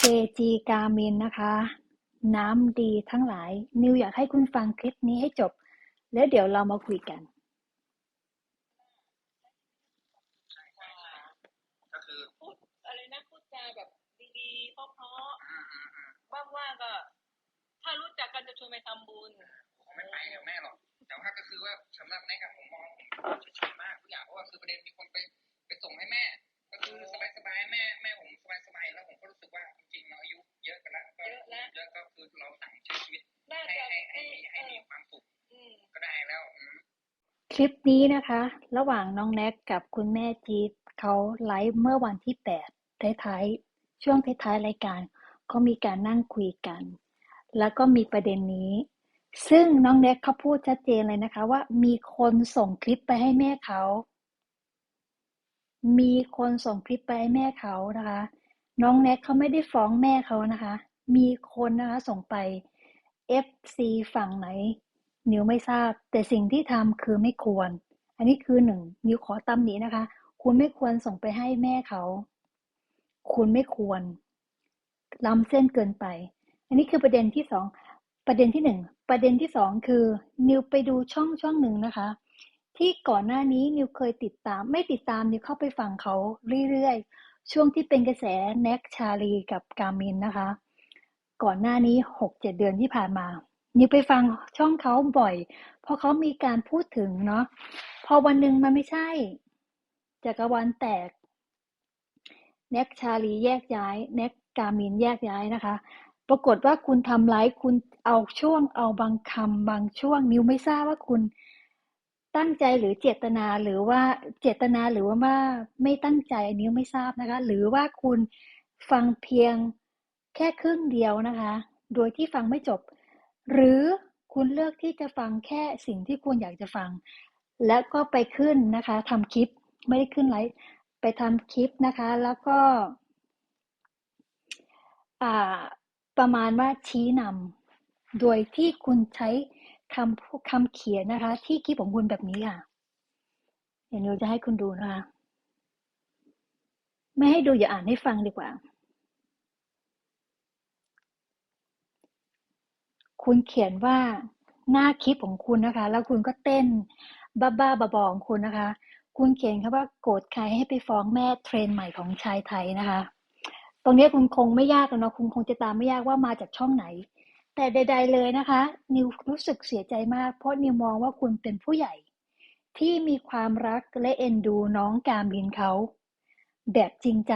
KG กามินนะคะ น้ำดีทั้งหลาย นิวอยากให้คุณฟังคลิปนี้ให้จบ แล้วเดี๋ยวเรามาคุยกันก็คือพูดอะไรนะพูดจาแบบดีๆเพราะอืมอืมอืมๆว่างๆก็ ถ้ารู้จักกันจะชวนไปทำบุญผมไม่ไปกับแม่หรอก แต่ว่าก็คือว่าสำหรับแม่กับผมมองผมเฉยๆมากทุกอย่างเพราะว่าคือประเด็นมีคนไปไปส่งให้แม่ก็ คือสบายๆแม่แม่ผมสบายๆแล้วผมก็รู้สึกว่าจริงๆเราอายุเยอะกันแล้วก็เยอะแล้ว เยอะก็คือเราสั่งใช้ชีวิตน่าให้จะให้ให้เอมีอให้มีความสุขอืม ก็ได้แล้วอืม คลิปนี้นะคะ ระหว่างน้องแน็กกับคุณแม่จี๊ดเขาไลฟ์เมื่อวันที่แปดท้ายๆ ช่วงท้ายๆรายการก็มีการนั่งคุยกัน แล้วก็มีประเด็นนี้ ซึ่งน้องแน็กเขาพูดชัดเจนเลยนะคะ ว่ามีคนส่งคลิปไปให้แม่เขา มีคนส่งคลิปไปให้แม่เขานะคะ น้องแน็กเขาไม่ได้ฟ้องแม่เขานะคะ มีคนนะคะส่งไป FC ฝั่งไหน นิวไม่ทราบ แต่สิ่งที่ทำคือไม่ควร อันนี้คือหนึ่งนิวขอตำหนินะคะ คุณไม่ควรส่งไปให้แม่เขา คุณไม่ควรล้ำเส้นเกินไป อันนี้คือประเด็นที่สองประเด็นที่หนึ่งประเด็นที่สองคือ นิวไปดูช่องช่องหนึ่งนะคะ ที่ก่อนหน้านี้นิวเคยติดตาม ไม่ติดตามนิวเข้าไปฟังเขาเรื่อยๆ ช่วงที่เป็นกระแสแน็กชาลีกับกามินนะคะ ก่อนหน้านี้หกเจ็ดเดือนที่ผ่านมา นิวไปฟังช่องเขาบ่อย เพราะเขามีการพูดถึงเนาะพอวันหนึ่งมันไม่ใช่จักรวาลแตกแน็กชาลีแยกย้ายแน็กกามินแยกย้ายนะคะ ปรากฏว่าคุณทำร้ายคุณเอาช่วงเอาบางคำบางช่วง นิวไม่ทราบว่าคุณ ตั้งใจหรือเจตนาหรือว่าเจตนาหรือว่าว่าไม่ตั้งใจอันนี้ไม่ทราบนะคะ หรือว่าคุณฟังเพียงแค่ครึ่งเดียวนะคะ โดยที่ฟังไม่จบ หรือคุณเลือกที่จะฟังแค่สิ่งที่คุณอยากจะฟัง แล้วก็ไปขึ้นนะคะทำคลิปไม่ได้ขึ้นไลฟ์ไปทำคลิปนะคะ แล้วก็ประมาณว่าชี้นำโดยที่คุณใช้ คำคำเขียนนะคะ ที่คลิปของคุณแบบนี้ค่ะเดี๋ยวนิวจะให้คุณดูนะคะ ไม่ให้ดูอย่าอ่านให้ฟังดีกว่า คุณเขียนว่าหน้าคลิปของคุณนะคะ แล้วคุณก็เต้นบ้าๆบอๆของคุณนะคะ คุณเขียนคำว่าโกรธใครให้ไปฟ้องแม่เทรนใหม่ของชายไทยนะคะ ตรงนี้คุณคงไม่ยากแล้วเนาะคุณคงจะตามไม่ยากว่ามาจากช่องไหน แต่ใด ๆเลยนะคะ นิวรู้สึกเสียใจมาก เพราะนิวมองว่าคุณเป็นผู้ใหญ่ ที่มีความรักและเอ็นดูน้องกามินเขา แบบจริงใจ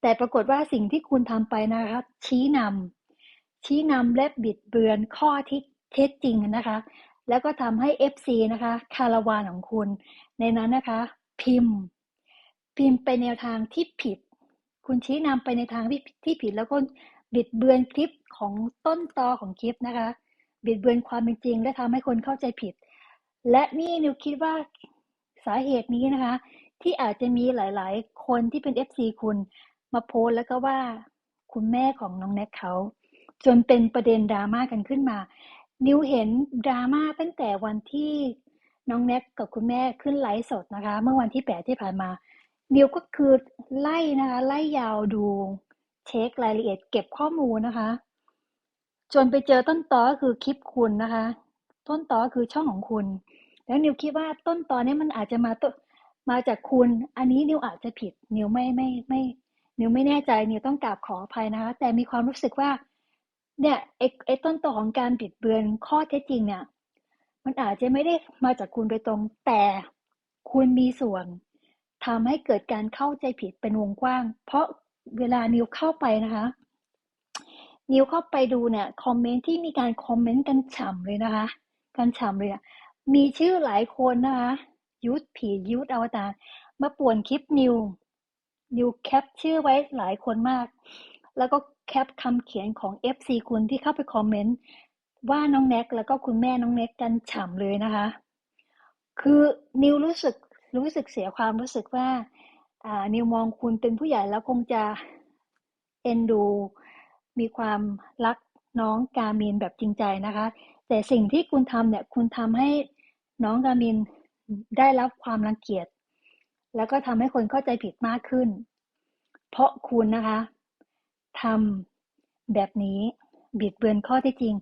แต่ปรากฏว่าสิ่งที่คุณทำไปนะคะ ชี้นำชี้นำและบิดเบือนข้อที่เท็จจริงนะคะ แล้วก็ทำให้ FC นะคะ คาราวานของคุณ ในนั้นนะคะ พิมพ์ พิมพ์ไปแนวทางที่ผิด คุณชี้นำไปในทางที่ที่ผิดแล้วก็ บิดเบือนคลิปของต้นตอของคลิปนะคะ บิดเบือนความเป็นจริง และทำให้คนเข้าใจผิด และนี่นิวคิดว่าสาเหตุนี้นะคะ ที่อาจจะมีหลาย ๆ คนที่เป็น FC คุณมาโพสแล้วก็ว่าคุณแม่ของน้องแน็กเขาจนเป็นประเด็นดราม่ากันขึ้นมา นิวเห็นดราม่าตั้งแต่วันที่น้องแน็กกับคุณแม่ขึ้นไลฟ์สดนะคะ เมื่อวันที่แปดที่ผ่านมา นิวก็คือไล่นะคะ ไล่ยาวดู เช็ครายละเอียดเก็บข้อมูลนะคะ จนไปเจอต้นตอคือคลิปคุณนะคะ ต้นตอคือช่องของคุณ แล้วนิวคิดว่าต้นตอเนี้มันอาจจะมาต้นมาจากคุณ อันนี้นิวอาจจะผิด นิวไม่ไม่ไม่นิวไม่แน่ใจนิวต้องกราบขออภัยนะคะ แต่มีความรู้สึกว่า เนี่ยไอ้ไอ้ต้นตอของการบิดเบือนข้อเท็จจริงเนี่ย มันอาจจะไม่ได้มาจากคุณโดยตรง แต่คุณมีส่วนทำให้เกิดการเข้าใจผิดเป็นวงกว้าง เพราะ เวลานิวเข้าไปนะคะ นิวเข้าไปดูเนี่ยคอมเมนต์ที่มีการคอมเมนต์กันฉ่ำเลยนะคะ กันฉ่ำเลยอะมีชื่อหลายคนนะคะยุทธผียุทธอวตารมาป่วนคลิปนิวนิวแคปชื่อไว้หลายคนมาก แล้วก็แคปคำเขียนของ FC คุณที่เข้าไปคอมเมนต์ว่าน้องแน็กแล้วก็คุณแม่น้องแน็กกันฉ่ำเลยนะคะ คือนิวรู้สึกรู้สึกเสียความรู้สึกว่าอ่า นิวมองคุณเป็นผู้ใหญ่แล้วคงจะเอ็นดู มีความรักน้องกามินแบบจริงใจนะคะ แต่สิ่งที่คุณทำเนี่ยคุณทำให้น้องกามินได้รับความรังเกียจ แล้วก็ทำให้คนเข้าใจผิดมากขึ้น เพราะคุณนะคะทำแบบนี้บิดเบือนข้อท็จจริง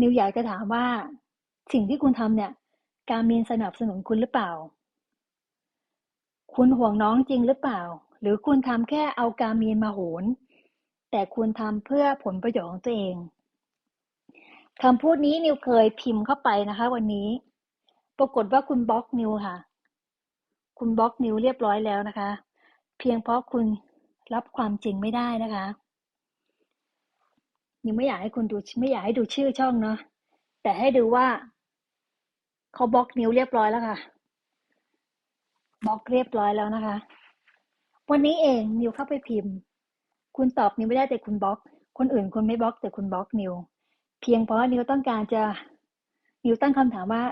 นิวอยากจะถามว่าสิ่งที่คุณทำเนี่ย การมินสนับสนุนคุณหรือเปล่า คุณห่วงน้องจริงหรือเปล่า หรือคุณทำแค่เอาการมีนมาโหน แต่คุณทำเพื่อผลประโยชน์ของตัวเองคำพูดนี้นิวเคยพิมพ์เข้าไปนะคะ วันนี้ ปรากฏว่าคุณบล็อกนิวค่ะ คุณบล็อกนิวเรียบร้อยแล้วนะคะ เพียงเพราะคุณรับความจริงไม่ได้นะคะนิวไม่อยากให้คุณดูไม่อยากให้ดูชื่อช่องเนาะแต่ให้ดูว่าเขาบล็อกนิวเรียบร้อยแล้วค่ะ บล็อกเรียบร้อยแล้วนะคะ วันนี้เองนิวเข้าไปพิมพ์ คุณตอบนิวไม่ได้แต่คุณบล็อก คนอื่นคุณไม่บล็อกแต่คุณบล็อกนิว เพียงเพราะนิวต้องการจะนิวตั้งคำถามว่า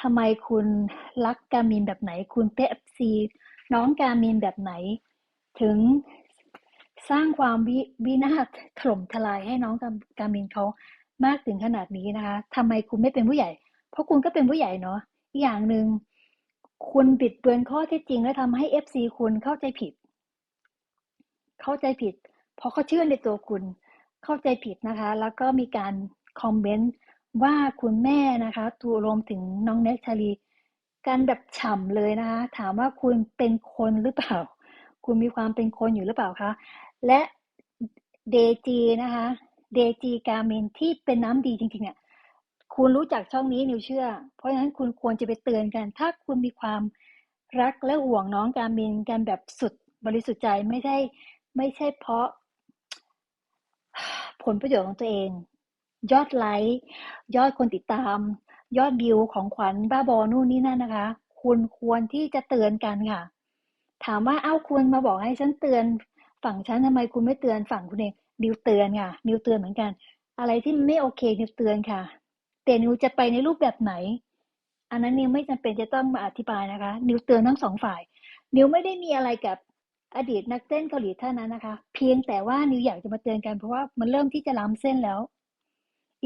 ทำไมคุณรักการมินแบบไหน คุณเปฟซีน้องการมินแบบไหน ถึงสร้างความวิวินาศถล่มทลายให้น้องการมินเขามากถึงขนาดนี้นะคะทำไมคุณไม่เป็นผู้ใหญ่ เพราะคุณก็เป็นผู้ใหญ่เนาะอย่างหนึ่ง คุณบิดเบือนข้อเท็จจริงและทำให้ FC คุณเข้าใจผิด เข้าใจผิด เพราะเขาเชื่อในตัวคุณ เข้าใจผิดนะคะ แล้วก็มีการคอมเมนต์ว่าคุณแม่นะคะตัวรวมถึงน้องเน็กชาลีกันแบบฉ่ำเลยนะคะ ถามว่าคุณเป็นคนหรือเปล่า คุณมีความเป็นคนอยู่หรือเปล่าคะ และเดจีนะคะ เดจีการเมนที่เป็นน้ำดีจริงๆเนี่ย คุณรู้จักช่องนี้นิวเชื่อ เพราะฉะนั้นคุณควรจะไปเตือนกัน ถ้าคุณมีความรักและห่วงน้องการมินกันแบบสุดบริสุทธิ์ใจไม่ใช่ไม่ใช่เพราะ ผลประโยชน์ของตัวเอง ยอดไลค์ยอดคนติดตาม ยอดวิวของขวัญบ้าบอนู่นนี่นั่นนะคะ คุณควรที่จะเตือนกันค่ะ ถามว่าเอ้าคุณมาบอกให้ฉันเตือน ฝั่งฉันทำไมคุณไม่เตือนฝั่งคุณเองนิวเตือนค่ะนิวเตือนเหมือนกัน อะไรที่ไม่โอเคนิวเตือนค่ะ แต่นิวจะไปในรูปแบบไหน อันนั้นนิวไม่จำเป็นจะต้องมาอธิบายนะคะ นิวเตือนทั้งสองฝ่าย นิวไม่ได้มีอะไรกับอดีตนักเต้นเกาหลีท่านนั้นนะคะ เพียงแต่ว่านิวอยากจะมาเตือนกันเพราะว่ามันเริ่มที่จะล้ำเส้นแล้ว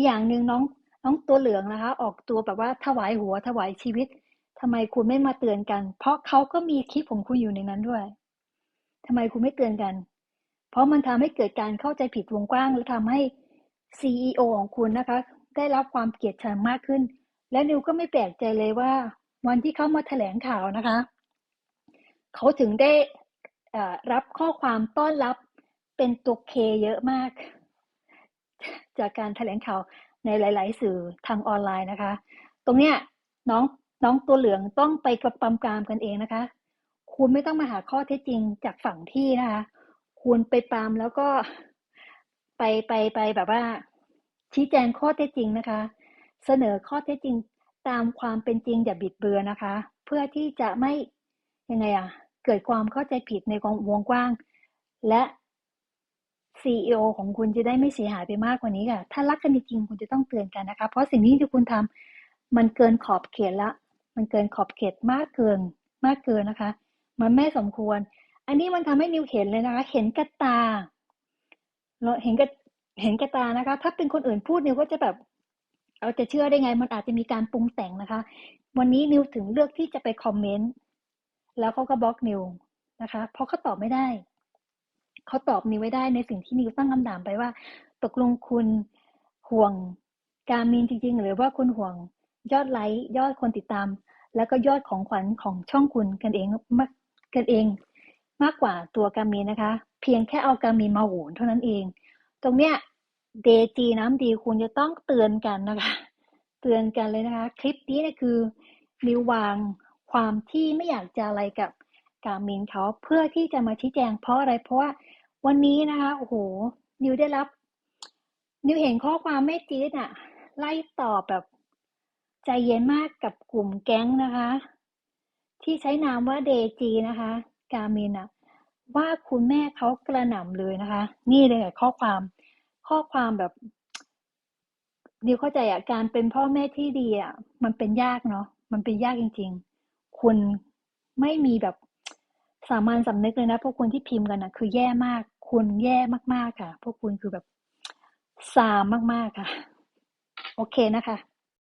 อย่างหนึ่งน้องน้องตัวเหลืองนะคะ ออกตัวแบบว่าถวายหัวถวายชีวิตทำไมคุณไม่มาเตือนกัน เพราะเขาก็มีคลิปของคุณอยู่ในนั้นด้วยทำไมคุณไม่เตือนกัน เพราะมันทำให้เกิดการเข้าใจผิดวงกว้างและทำให้ CEO ของคุณนะคะ ได้รับความเกลียดชังมากขึ้น และนิวก็ไม่แปลกใจเลยว่า วันที่เขามาแถลงข่าวนะคะ เขาถึงได้รับข้อความต้อนรับเป็นตัวเคเยอะมาก จากการแถลงข่าวในหลาย ๆ สื่อทางออนไลน์นะคะ ตรงเนี้ยน้องน้องตัวเหลืองต้องไปกระปำกามกันเองนะคะ คุณไม่ต้องมาหาข้อเท็จจริงจากฝั่งที่นะคะ คุณไปปามแล้วก็ไปไปไปแบบว่า ชี้แจงข้อเท็จจริงนะคะ เสนอข้อเท็จจริงตามความเป็นจริงอย่าบิดเบือนนะคะ เพื่อที่จะไม่ยังไงอะเกิดความเข้าใจผิดในวงกว้าง และ CEO ของคุณจะได้ไม่เสียหายไปมากกว่านี้ค่ะ ถ้ารักกันจริงคุณจะต้องเตือนกันนะคะ เพราะสิ่งนี้ที่คุณทำมันเกินขอบเขตละ มันเกินขอบเขตมากเกินมากเกินนะคะ มันไม่สมควร อันนี้มันทำให้นิวเห็นเลยนะคะ เห็นกระตาเราเห็นกระ เห็นกระตานะคะ ถ้าเป็นคนอื่นพูดนิวก็จะแบบเราจะเชื่อได้ไง มันอาจจะมีการปรุงแต่งนะคะ วันนี้นิวถึงเลือกที่จะไปคอมเมนต์แล้วเขาก็บล็อกนิวนะคะ เพราะเขาตอบไม่ได้เขาตอบนิวไม่ได้ในสิ่งที่นิวตั้งคำถามไปว่า ตกลงคุณห่วงการมินจริง ๆ หรือว่าคุณห่วงยอดไลค์ยอดคนติดตาม แล้วก็ยอดของขวัญของช่องคุณกันเองมากกันเอง มากกว่าตัวการมินนะคะ เพียงแค่เอาการมินมาโหนเท่านั้นเอง ตรงเนี้ย เดจีน้ำดีคุณจะต้องเตือนกันนะคะ เตือนกันเลยนะคะ คลิปนี้เนี่ยคือนิววางความที่ไม่อยากจะอะไรกับการมินเขาเพื่อที่จะมาชี้แจงเพราะอะไรเพราะว่าวันนี้นะคะโอ้โหนิวได้รับ นิวเห็นข้อความแม่จี๊ดอะไล่ตอบแบบใจเย็นมากกับกลุ่มแก๊งนะคะ ที่ใช้นามว่าเดจีนะคะ การมินอะว่าคุณแม่เขากระหน่ำเลยนะคะ นี่เลยข้อความ ข้อความแบบนิวเข้าใจอะการเป็นพ่อแม่ที่ดีอะมันเป็นยากเนาะมันเป็นยากจริง ๆ คุณไม่มีแบบสามัญสำนึกเลยนะพวกคุณที่พิมพ์กันนะคือแย่มาก คุณแย่มากๆค่ะ พวกคุณคือแบบซามมากๆค่ะ โอเคนะคะ